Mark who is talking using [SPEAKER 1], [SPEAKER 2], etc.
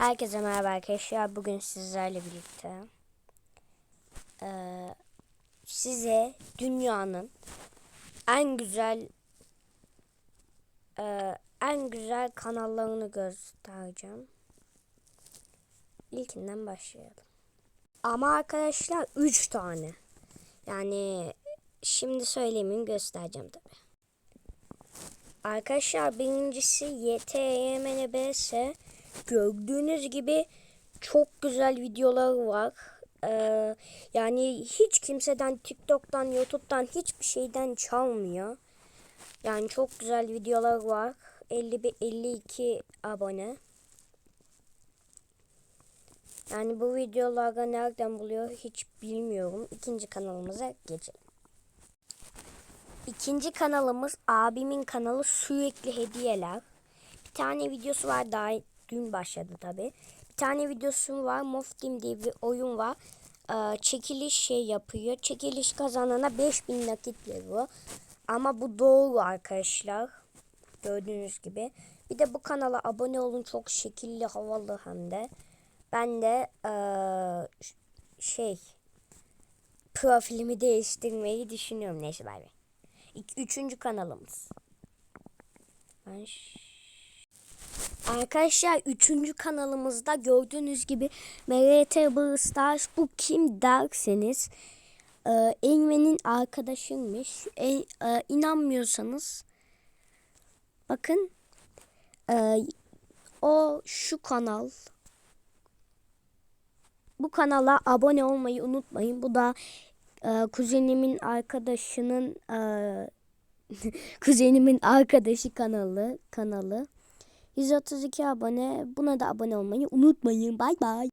[SPEAKER 1] Herkese merhaba arkadaşlar. Bugün sizlerle birlikte eee, size dünyanın en güzel eee, en güzel kanallarını göstereceğim. İlkinden başlayalım. Ama arkadaşlar 3 tane. Yani şimdi söylemeyeyim göstereceğim tabi. Arkadaşlar birincisi YTYMNBS. Gördüğünüz gibi çok güzel videoları var. Ee, yani hiç kimseden TikTok'tan, YouTube'dan hiçbir şeyden çalmıyor. Yani çok güzel videolar var. 51 52 abone. Yani bu videoları nereden buluyor hiç bilmiyorum. İkinci kanalımıza geçelim. İkinci kanalımız abimin kanalı sürekli hediyeler. Bir tane videosu var daha dün başladı tabi. Bir tane videosu var Moftim diye bir oyun var. Ee, çekiliş şey yapıyor. Çekiliş kazanana 5000 nakit veriyor. Ama bu doğru arkadaşlar. Gördüğünüz gibi. Bir de bu kanala abone olun. Çok şekilli havalı hem de. Ben de ee, şey profilimi değiştirmeyi düşünüyorum. Neyse bay bay. Üçüncü kanalımız. Ben Arkadaşlar üçüncü kanalımızda gördüğünüz gibi MRT Stars bu kim derseniz e, Eymen'in arkadaşıymış. E, e, inanmıyorsanız bakın e, o şu kanal bu kanala abone olmayı unutmayın. Bu da e, kuzenimin arkadaşının e, kuzenimin arkadaşı kanalı kanalı. 132 abone. Buna da abone olmayı unutmayın. Bay bay.